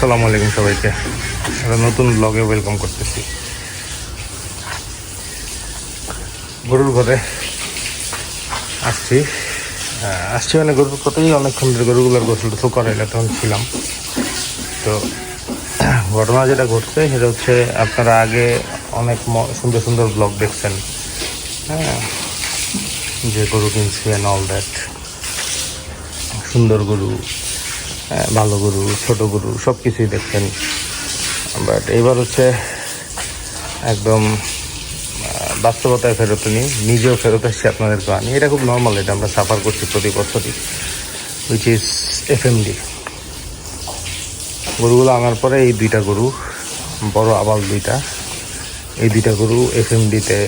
সালামু আলাইকুম সবাইকে। একটা নতুন ব্লগে ওয়েলকাম করতেছি। গরুর ঘরে আসছি। আসছি মানে গরুর কথাই অনেকক্ষণ ধরে গরুগুলোর গোসল টোসল করাইলে তখন ছিলাম। তো, ঘটনা যেটা ঘটছে সেটা হচ্ছে আপনারা আগে অনেক সুন্দর সুন্দর ব্লগ দেখছেন। হ্যাঁ যে গরু কিনছি অ্যান্ড অল দ্যাট সুন্দর গরু। ভালো গরু, ছোট গরু সব কিছুই দেখছেন। বাট এবার হচ্ছে একদম বাস্তবতায় ফেরত নিই নিজেও ফেরত এসেছি আপনাদেরকে আনি। এটা খুব নর্মাল এটা আমরা সাফার করছি প্রতি বছরই which is F M D গরুগুলো আনার পরে এই দুইটা গরু, বড় আবাল দুইটা, এই দুইটা গরু এফ এম ডিতে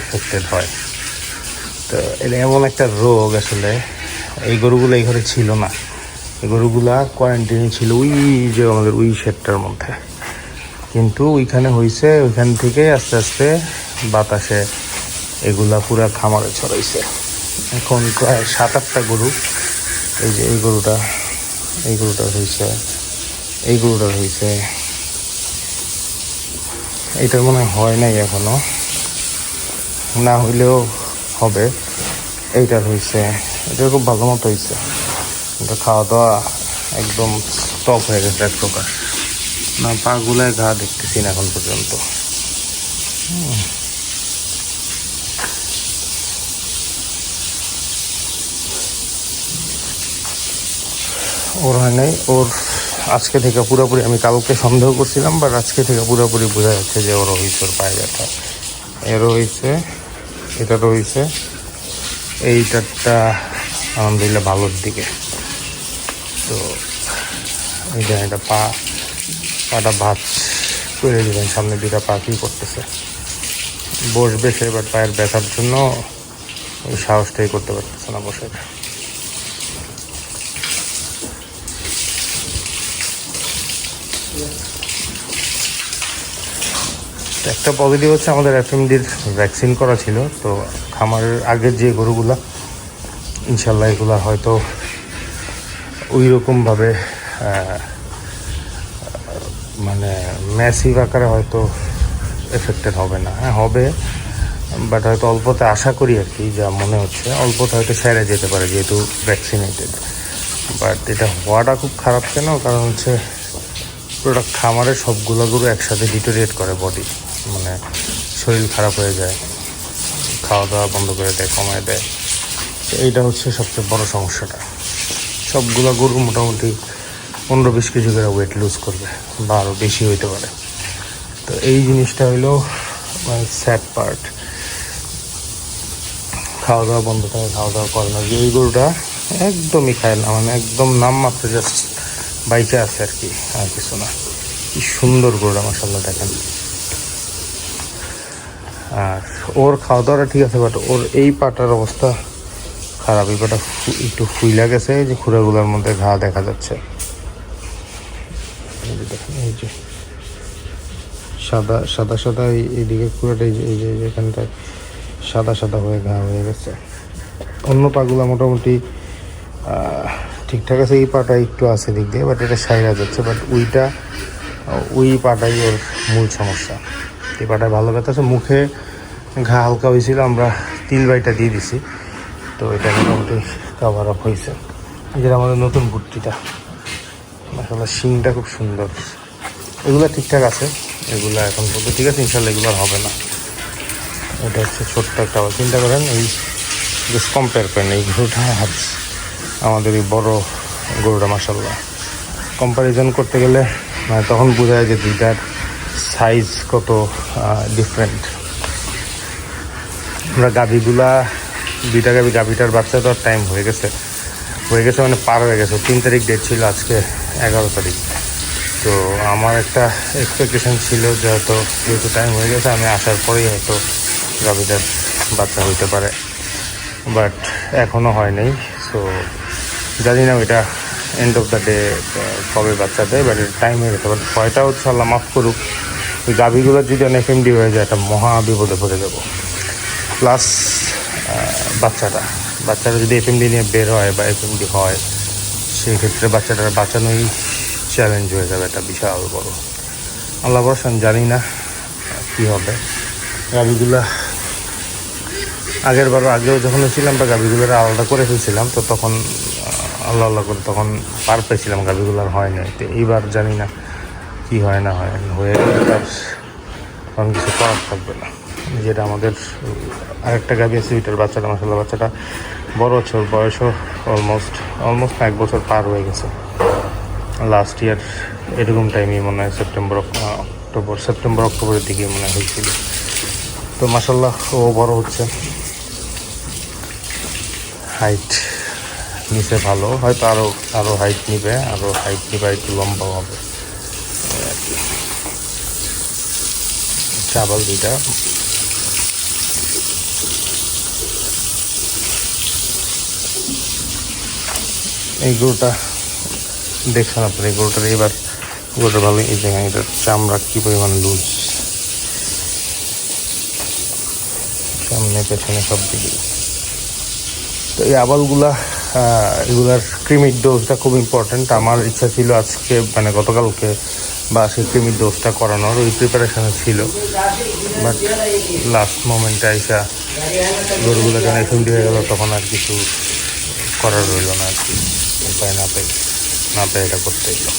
এফেক্টেড হয়। তো এটা এমন একটা রোগ আসলে, এই গরুগুলো এই ঘরে ছিল না। গরুগুলা কোয়ারেন্টাইনে ছিল ওই যে আমাদের ওই শেডটার মধ্যে। কিন্তু ওইখানে হয়েছে ওইখান থেকে আস্তে আস্তে বাতাসে এগুলা পুরা খামারে ছড়াইছে। এখন প্রায় সাত আটটা গরু, এই যে এই গরুটা এই গরুটা হয়েছে এই গরুটা হয়েছে এইটার মনে হয় নাই এখনও। না হইলেও হবে। এইটার হয়েছে এটা খুব ভালো মতো হয়েছে খাওয়া দাওয়া একদম স্টপ হয়ে গেছে এক প্রকার। না, পাগুলায় ঘা দেখতেছি না এখন পর্যন্ত। ওর হয় নাই, ওর আজকে থেকে পুরোপুরি আমি কালকে সন্দেহ করছিলাম বাট আজকে থেকে পুরোপুরি বোঝা যাচ্ছে যে ওরও হয়েছে ওর পায়ে ব্যথা। এরও হয়েছে এটারও হয়েছে এইটারটা আলহামদুলিল্লাহ ভালোর দিকে। তো এইটা এটা পা, পাটা ভাত করে দেবেন, সামনে দুটা পা কি করতেছে। বসবে সে এবার পায়ের ব্যথার জন্য, ওই সাহসটাই করতে পারতেছে না বসে। একটা পজিটিভ হচ্ছে আমাদের এফএমডির ভ্যাকসিন করা ছিল, তো খামারের আগের যে গরুগুলা, ইনশাল্লাহ এগুলা হয়তো ওই রকমভাবে মানে ম্যাসিভ আকারে হয়তো এফেক্টেড হবে না। হ্যাঁ হবে বাট হয়তো অল্পতে আশা করি আর কি, যা মনে হচ্ছে। অল্পতে হয়তো সেরে যেতে পারে যেহেতু ভ্যাকসিনেটেড বাট এটা হওয়াটা খুব খারাপ কেন? কারণ হচ্ছে প্রোডাক্ট খামারে সবগুলো গরু একসাথে ডিটোরিয়েট করে বডি মানে শরীর খারাপ হয়ে যায় খাওয়া দাওয়া বন্ধ করে দেয়, কমায় দেয়। এইটা হচ্ছে সবচেয়ে বড় সমস্যাটা। সবগুলো গরু মোটামুটি পনেরো বিশ কেজি করে ওয়েট লুজ করবে, বা আরও বেশি হইতে পারে। তো এই জিনিসটা হইল মানে স্যাড পার্ট খাওয়া দাওয়া বন্ধ থাকে খাওয়া দাওয়া করে না। যে এই গরুটা একদমই খায় না মানে একদম নাম মাত্র জাস্ট বাইকে আছে আর কি, আর কিছু না। কি সুন্দর গরুটা মাসাল্লাহ দেখেন। আর ওর খাওয়া দাওয়াটা ঠিক আছে বাট ওর এই পাটার অবস্থা খারাপ পাটা একটু ফুইলা গেছে যে খুঁড়াগুলোর মধ্যে ঘা দেখা যাচ্ছে। সাদা সাদা সাদা, এই- এইদিকে খুঁড়াটা, এই যে এখানটায় সাদা সাদা হয়ে ঘা হয়ে গেছে। অন্য পাগুলা মোটামুটি ঠিকঠাক আছে, এই পাটা একটু আছে দিক দিয়ে বাট এটা সাইরা যাচ্ছে বাট ওইটা, ওই পাটাই ওর মূল সমস্যা। এই পাটায় ভালো ব্যথা আছে, মুখে ঘা হালকা হয়েছিল, আমরা তিল বাইটা দিয়ে দিছি। তো এটা মোটামুটি কাভার আপ হয়েছে। এই যে আমাদের নতুন ভুট্টিটা আসলে শিংটা খুব সুন্দর। এগুলো ঠিকঠাক আছে। এগুলো এখন পর্যন্ত ঠিক আছে ইনশাল্লাহ এগুলো হবে না। এটা হচ্ছে ছোট্ট একটা চিন্তা করেন, এই জাস্ট কম্পেয়ার করেন, এই গরুটা আর আমাদের এই বড় গরুটা মাসাল্লাহ কম্পারিজন করতে গেলে মানে তখন বোঝা যায় যে দুইটার সাইজ কত ডিফারেন্ট আমরা গাভিগুলা দুইটা গাভি গাভিটার বাচ্চা তো টাইম হয়ে গেছে। হয়ে গেছে মানে পার হয়ে গেছে। তিন তারিখ ডেট ছিল আজকে এগারো তারিখ। তো আমার একটা এক্সপেকটেশন ছিল যে হয়তো যেহেতু টাইম হয়ে গেছে, আমি আসার পরেই হয়তো গাভিটার বাচ্চা হইতে পারে। বাট এখনও হয় নাই। সো জানি না ওইটা এন্ড অফ দ্য ডে কবে বাচ্চা দেয় বাট টাইম হয়ে গেছে। বাট ভয়টা হচ্ছে আল্লাহ মাফ করুক, ওই গাভিগুলোর যদি অনেক এমডি হয়ে যায়, একটা মহা বিপদে পড়ে যাব। প্লাস বাচ্চাটা। বাচ্চাটা যদি এফএমডি নিয়ে বের হয় বা এফএমডি হয়, সেক্ষেত্রে বাচ্চাটার বাঁচানোই চ্যালেঞ্জ হয়ে যাবে এটা বিশাল বড়। আল্লাহ বর্ষণ জানি না কি হবে। গাভিগুলা আগের বারও আগেও যখন ছিলাম বা গাভিগুলোর আলাদা করে ফেলছিলাম, তো তখন, আল্লাহ আল্লাহ করে তখন পার পেয়েছিলাম গাভিগুলোর হয় নাই। তো এইবার জানি না কি হয় না হয়, হয়ে গেলে তার কিছু করার থাকবে না। যেটা আমাদের আরেকটা গাভি আছে ওইটার বাচ্চাটা মাসাল্লাহ বাচ্চাটা বড় বছর বয়সও অলমোস্ট অলমোস্ট এক বছর পার হয়ে গেছে। লাস্ট ইয়ার এরকম টাইমই মনে হয় সেপ্টেম্বর অক্টোবর সেপ্টেম্বর অক্টোবরের দিকে মনে হয় হয়েছিল। তো মাসাল্লাহ ও বড় হচ্ছে। হাইট নিচে ভালো, হয়তো আরও আরও হাইট নিবে আরও হাইট নিবে একটু লম্বা হবে। চাবল দুইটা। এই গরুটা দেখছেন আপনি এই গরুটার এবার গরুটা ভালো, এই জায়গায় এটার চামড়া কী পরিমাণ লুজ সামনে, পেছনে, সব দিকে। তো এই আবালগুলা এগুলার ক্রিমির ডোজটা খুব ইম্পর্ট্যান্ট আমার ইচ্ছা ছিল আজকে মানে গতকালকে বা সেই ক্রিমির ডোজটা করানোর, ওই প্রিপারেশনে ছিল। বাট লাস্ট মোমেন্টে আইসা গরুগুলো যখন এফএমডি হয়ে গেল, তখন আর কিছু করার রইল না আর কি। উপায় না পেয়ে না পেয়ে এটা করতে এলো।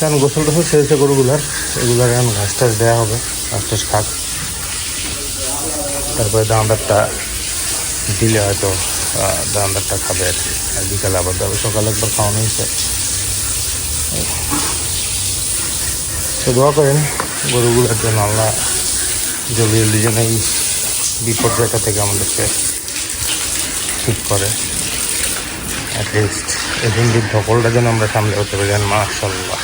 কারণ গোসল টোসল সেরেছে গরুগুলার? এগুলার এখন ঘাস টাস দেওয়া হবে ঘাস টাস খাক। তারপরে দামদারটা দিলে হয়তো আহ, খাবে আর কি। আর বিকালে আবার দেবে সকালে একবার খাওয়ানো হয়েছে। তো দোয়া করেন গরুগুলোর জন্য আল্লাহ জলদি জলদি যেন এই বিপর্যয়টা থেকে আমাদেরকে ঠিক করে। অ্যাটলিস্ট এফএনডির ধকলটা যেন আমরা সামলে হতে পারি মাশাল্লাহ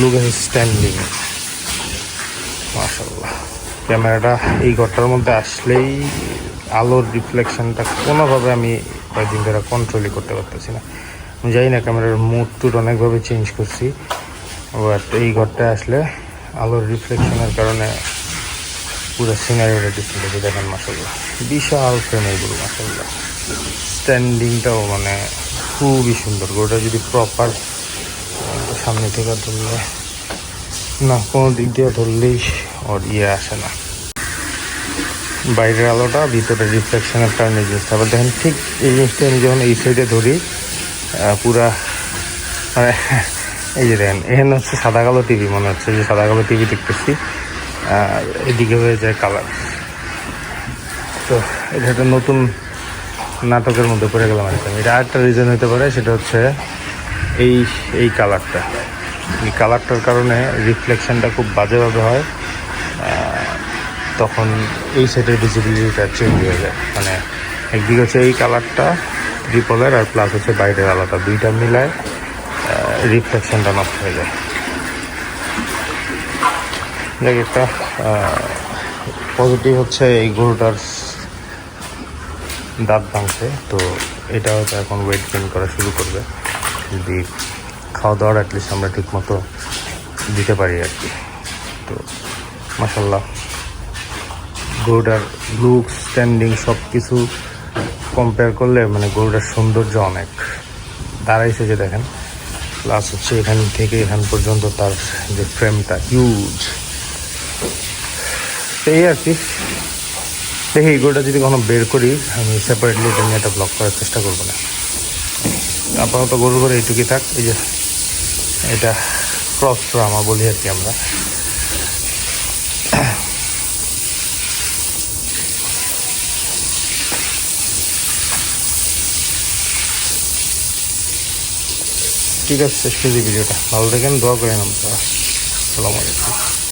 লুক এস স্ট্যান্ডিং মাশাল্লাহ ক্যামেরাটা এই ঘরটার মধ্যে আসলেই আলোর রিফ্লেকশনটা কোনোভাবে আমি কয়েকদিন ধরে কন্ট্রোলই করতে পারতেছি না। আমি জানি না ক্যামেরার মুড টুড অনেকভাবে চেঞ্জ করছি বাট এই ঘরটা আসলে আলোর রিফ্লেকশনের কারণে পুরো সিনারিওটা ডিসপ্লে দেখেন মাসাল্লাহ বিশাল ফ্রেমের গরু মাসাল্লাহ স্ট্যান্ডিংটাও মানে খুবই সুন্দর। গরুটা যদি প্রপার সামনে থেকে ধরলে, না, কোনো দিক দিয়ে ধরলেই ওর ইয়ে আসে না। বাইরের আলোটা, ভিতরে রিফ্লেকশনের কারণে জিনিসটা আবার দেখেন ঠিক এই জিনিসটা আমি যখন এই সাইডে ধরি পুরা মানে এই যে দেখেন, এখানে হচ্ছে সাদা কালো টিভি মনে হচ্ছে যে সাদা কালো টিভি দেখতেছি। এদিকে হয়ে যায় কালার তো এটা একটা নতুন নাটকের মধ্যে পড়ে গেলাম একদম এটা আরেকটা রিজন হতে পারে, সেটা হচ্ছে এই এই কালারটা এই কালারটার কারণে রিফ্লেকশনটা খুব বাজেভাবে হয় তখন এই সেটের ভিজিবিলিটিটা চেঞ্জ হয়ে যায়। মানে একদিকে হচ্ছে এই কালারটা ট্রিপলের আর প্লাস হচ্ছে বাইরের আলাদা। দুইটা মিলায় রিফ্লেকশনটা নষ্ট হয়ে যায়। দেখ একটা পজিটিভ হচ্ছে এই গরুটার দাঁত ভাঙছে। তো এটা হয়তো এখন ওয়েট গেইন করা শুরু করবে। যদি খাওয়া দাওয়ার অ্যাটলিস্ট আমরা ঠিক মতো দিতে পারি আর কি। তো মাসাল্লাহ গরুটার লুক স্ট্যান্ডিং সব কিছু কম্পেয়ার করলে মানে গরুটার সৌন্দর্য অনেক। দাঁড়াইছে যে দেখেন প্লাস হচ্ছে এখান থেকে এখান পর্যন্ত তার যে ফ্রেমটা হিউজ এই আর কি। দেখি এই গরুটা যদি কখনো বের করি, আমি সেপারেটলি এটা নিয়ে একটা ব্লক করার চেষ্টা করব না। আপাতত গরু করে এইটুকুই থাক, এই যে এটা ক্রস ড্রামা বলি আর কি আমরা। ঠিক আছে, শেষ করি ভিডিওটা। ভালো থাকেন, দোয়া করেন আমরা আসসালামু আলাইকুম।